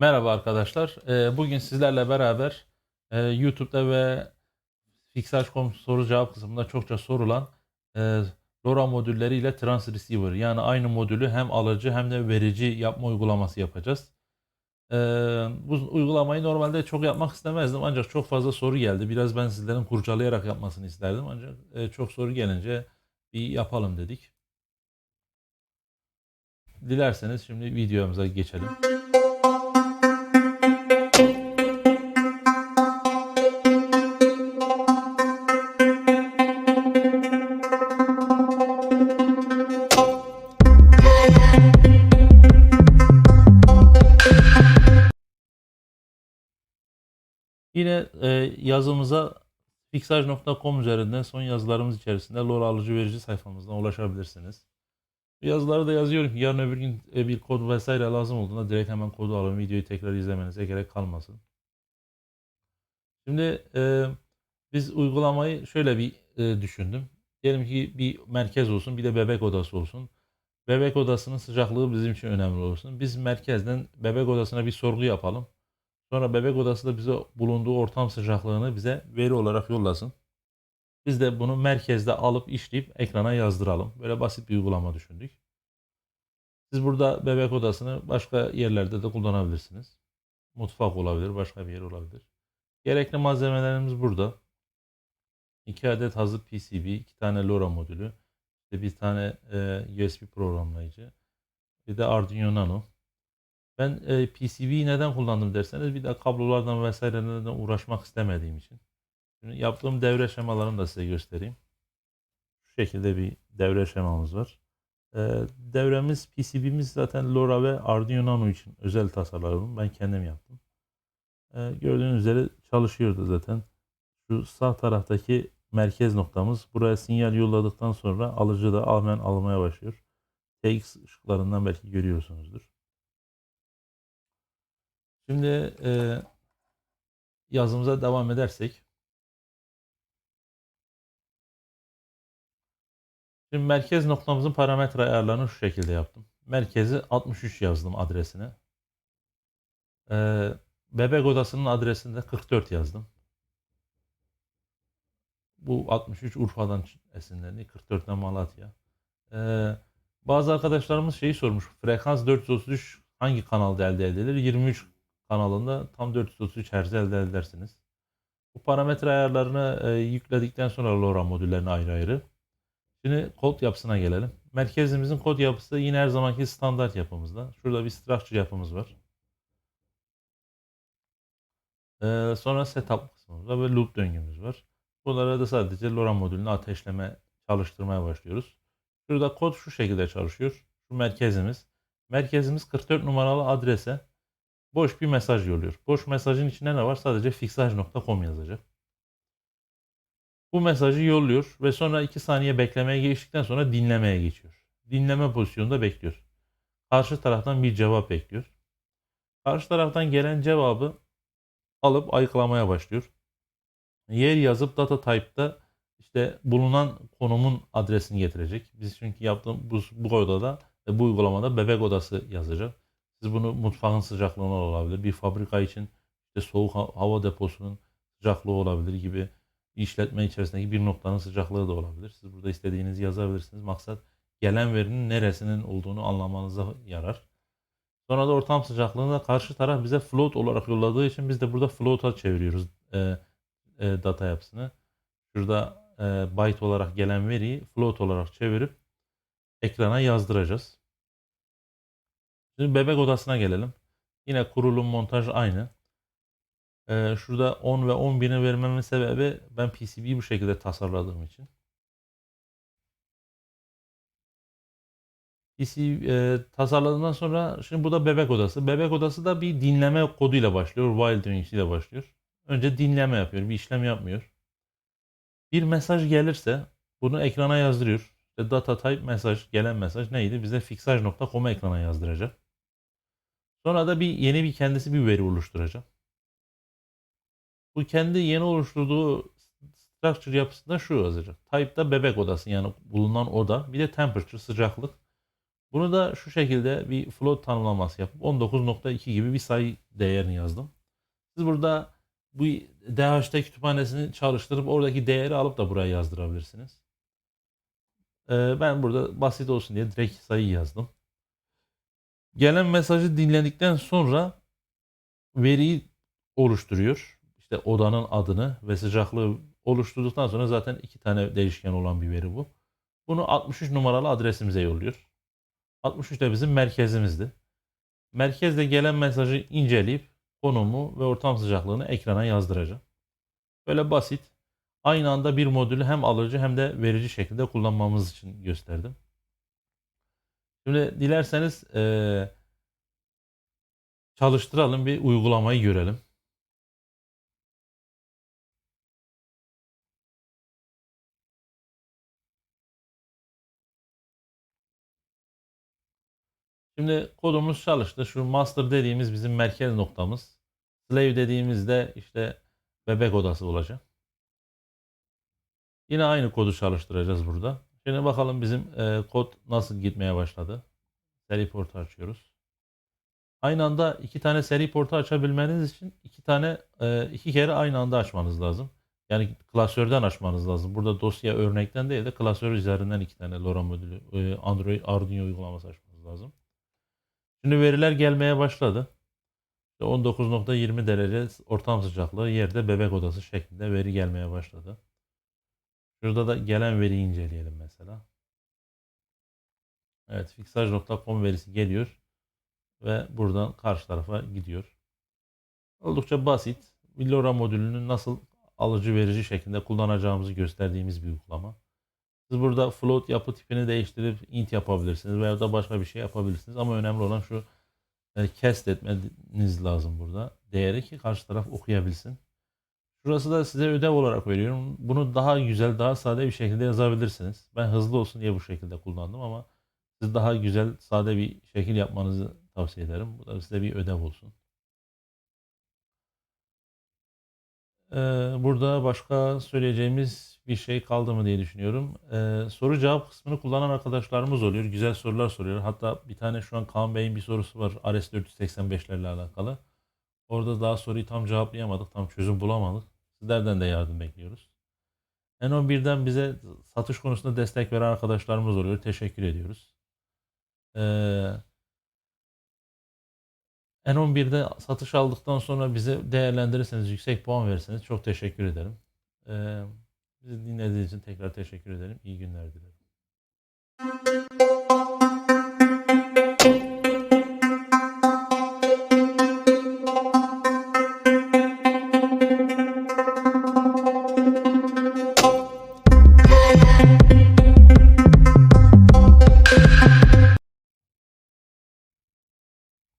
Merhaba arkadaşlar. Ee, Bugün sizlerle beraber e, YouTube'da ve Fixage.com soru cevap kısmında çokça sorulan e, LoRa modülleri ile Trans Receiver yani aynı modülü hem alıcı hem de verici yapma uygulaması yapacağız. Ee, Bu uygulamayı normalde çok yapmak istemezdim ancak çok fazla soru geldi. Biraz ben sizlerin kurcalayarak yapmasını isterdim ancak e, çok soru gelince bir yapalım dedik. Dilerseniz şimdi videomuza geçelim. Yine e, yazımıza fixage.com üzerinden son yazılarımız içerisinde LoRa alıcı verici sayfamızdan ulaşabilirsiniz. Yazıları da yazıyorum ki yarın öbür gün e, bir kod vesaire lazım olduğunda direkt hemen kodu alın videoyu tekrar izlemenize gerek kalmasın. Şimdi e, biz uygulamayı şöyle bir e, düşündüm. Diyelim ki bir merkez olsun bir de bebek odası olsun. Bebek odasının sıcaklığı bizim için önemli olsun. Biz merkezden bebek odasına bir sorgu yapalım. Sonra bebek odası da bize bulunduğu ortam sıcaklığını bize veri olarak yollasın. Biz de bunu merkezde alıp işleyip ekrana yazdıralım. Böyle basit bir uygulama düşündük. Siz burada bebek odasını başka yerlerde de kullanabilirsiniz. Mutfak olabilir, başka bir yer olabilir. Gerekli malzemelerimiz burada. 2 adet hazır PCB, 2 tane LoRa modülü, bir tane e, USB programlayıcı, bir de Arduino Nano. Ben e, PCB'yi neden kullandım derseniz bir de kablolardan vesairelerden uğraşmak istemediğim için. Şimdi yaptığım devre şemalarını da size göstereyim. Şu şekilde bir devre şemamız var. E, devremiz PCB'miz zaten LoRa ve Arduino Nano için özel tasarladım. Ben kendim yaptım. E, gördüğünüz üzere çalışıyordu zaten. Şu sağ taraftaki merkez noktamız. Buraya sinyal yolladıktan sonra alıcı da hemen almaya başlıyor. TX ışıklarından belki görüyorsunuzdur. Şimdi e, yazımıza devam edersek. Şimdi merkez noktamızın parametre ayarlarını şu şekilde yaptım. Merkezi 63 yazdım adresine. Ee, bebek odasının adresini de 44 yazdım. Bu 63 Urfa'dan esinlendi. 44'ten Malatya. Ee, bazı arkadaşlarımız şeyi sormuş. Frekans 433 hangi kanalda elde edilir? 23 kanalında tam 433 Hz elde edersiniz. Bu parametre ayarlarını e, yükledikten sonra LoRa modüllerini ayrı ayrı. Şimdi kod yapısına gelelim. Merkezimizin kod yapısı yine her zamanki standart yapımızda. Şurada bir structure yapımız var. Ee, sonra setup kısmımız var ve loop döngümüz var. Bunlara da sadece LoRa modülünü ateşleme, çalıştırmaya başlıyoruz. Şurada kod şu şekilde çalışıyor. Şu merkezimiz. Merkezimiz 44 numaralı adrese boş bir mesaj yolluyor. Boş mesajın içinde ne var? Sadece fixage.com yazacak. Bu mesajı yolluyor ve sonra 2 saniye beklemeye geçtikten sonra dinlemeye geçiyor. Dinleme pozisyonunda bekliyor. Karşı taraftan bir cevap bekliyor. Karşı taraftan gelen cevabı alıp ayıklamaya başlıyor. Yer yazıp data type'da işte bulunan konumun adresini getirecek. Biz çünkü yaptığım bu, bu odada bu uygulamada bebek odası yazacak. Siz bunu mutfağın sıcaklığına olabilir. Bir fabrika için işte soğuk hava deposunun sıcaklığı olabilir gibi işletme içerisindeki bir noktanın sıcaklığı da olabilir. Siz burada istediğinizi yazabilirsiniz. Maksat gelen verinin neresinin olduğunu anlamanıza yarar. Sonra da ortam sıcaklığını da karşı taraf bize float olarak yolladığı için biz de burada float'a çeviriyoruz e, e, data yapısını. Şurada e, byte olarak gelen veriyi float olarak çevirip ekrana yazdıracağız. Şimdi bebek odasına gelelim. Yine kurulum montaj aynı. Ee, şurada 10 ve 11'ini vermemin sebebi ben PCB'yi bu şekilde tasarladığım için. PC e, tasarladığından sonra şimdi bu da bebek odası. Bebek odası da bir dinleme koduyla başlıyor. While doing ile başlıyor. Önce dinleme yapıyor. Bir işlem yapmıyor. Bir mesaj gelirse bunu ekrana yazdırıyor. Data type mesaj, gelen mesaj neydi? Bize fixage.com'a ekrana yazdıracak. Sonra da bir yeni bir kendisi bir veri oluşturacak. Bu kendi yeni oluşturduğu structure yapısında şu yazacak. Type'da bebek odası yani bulunan oda. Bir de temperature sıcaklık. Bunu da şu şekilde bir float tanımlaması yapıp 19.2 gibi bir sayı değerini yazdım. Siz burada bu DHT kütüphanesini çalıştırıp oradaki değeri alıp da buraya yazdırabilirsiniz. Ee, ben burada basit olsun diye direkt sayı yazdım. Gelen mesajı dinledikten sonra veriyi oluşturuyor. İşte odanın adını ve sıcaklığı oluşturduktan sonra zaten iki tane değişken olan bir veri bu. Bunu 63 numaralı adresimize yolluyor. 63 de bizim merkezimizdi. Merkezde gelen mesajı inceleyip konumu ve ortam sıcaklığını ekrana yazdıracağım. Böyle basit. Aynı anda bir modülü hem alıcı hem de verici şekilde kullanmamız için gösterdim. Şimdi dilerseniz eee, çalıştıralım bir uygulamayı görelim. Şimdi kodumuz çalıştı. Şu master dediğimiz bizim merkez noktamız. Slave dediğimizde işte bebek odası olacak. Yine aynı kodu çalıştıracağız burada. Şimdi bakalım bizim e, kod nasıl gitmeye başladı. Seri portu açıyoruz. Aynı anda iki tane seri portu açabilmeniz için iki tane e, iki kere aynı anda açmanız lazım. Yani klasörden açmanız lazım. Burada dosya örnekten değil de klasör üzerinden iki tane LoRa modülü, e, Android Arduino uygulaması açmanız lazım. Şimdi veriler gelmeye başladı. İşte 19.20 derece ortam sıcaklığı yerde bebek odası şeklinde veri gelmeye başladı. Şurada da gelen veriyi inceleyelim mesela. Evet fixage.com verisi geliyor ve buradan karşı tarafa gidiyor. Oldukça basit. Villora modülünü nasıl alıcı verici şeklinde kullanacağımızı gösterdiğimiz bir uygulama. Siz burada float yapı tipini değiştirip int yapabilirsiniz veya da başka bir şey yapabilirsiniz. Ama önemli olan şu e, cast etmeniz lazım burada. Değeri ki karşı taraf okuyabilsin. Şurası da size ödev olarak veriyorum. Bunu daha güzel, daha sade bir şekilde yazabilirsiniz. Ben hızlı olsun diye bu şekilde kullandım ama siz daha güzel, sade bir şekil yapmanızı tavsiye ederim. Bu da size bir ödev olsun. Ee, burada başka söyleyeceğimiz bir şey kaldı mı diye düşünüyorum. Ee, soru cevap kısmını kullanan arkadaşlarımız oluyor. Güzel sorular soruyor. Hatta bir tane şu an Kaan Bey'in bir sorusu var. RS485'lerle alakalı. Orada daha soruyu tam cevaplayamadık. Tam çözüm bulamadık. Sizlerden de yardım bekliyoruz. N11'den bize satış konusunda destek veren arkadaşlarımız oluyor. Teşekkür ediyoruz. Ee, N11'de satış aldıktan sonra bize değerlendirirseniz, yüksek puan verirseniz çok teşekkür ederim. Ee, bizi dinlediğiniz için tekrar teşekkür ederim. İyi günler dilerim.